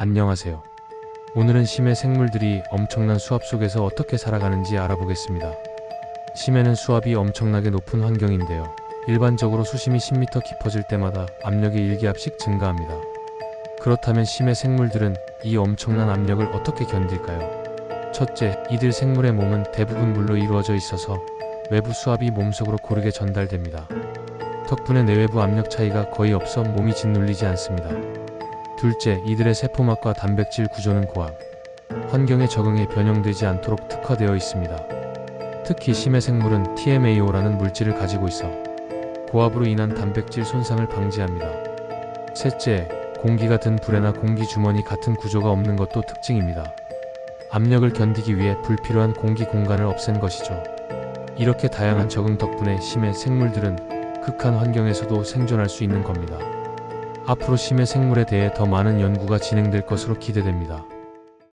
안녕하세요. 오늘은 심해 생물들이 엄청난 수압 속에서 어떻게 살아가는지 알아보겠습니다. 심해는 수압이 엄청나게 높은 환경인데요. 일반적으로 수심이 10m 깊어질 때마다 압력이 1기압씩 증가합니다. 그렇다면 심해 생물들은 이 엄청난 압력을 어떻게 견딜까요? 첫째, 이들 생물의 몸은 대부분 물로 이루어져 있어서 외부 수압이 몸속으로 고르게 전달됩니다. 덕분에 내외부 압력 차이가 거의 없어 몸이 짓눌리지 않습니다. 둘째, 이들의 세포막과 단백질 구조는 고압, 환경에 적응해 변형되지 않도록 특화되어 있습니다. 특히 심해 생물은 TMAO라는 물질을 가지고 있어 고압으로 인한 단백질 손상을 방지합니다. 셋째, 공기가 든 불에나 공기 주머니 같은 구조가 없는 것도 특징입니다. 압력을 견디기 위해 불필요한 공기 공간을 없앤 것이죠. 이렇게 다양한 적응 덕분에 심해 생물들은 극한 환경에서도 생존할 수 있는 겁니다. 앞으로 심해 생물에 대해 더 많은 연구가 진행될 것으로 기대됩니다.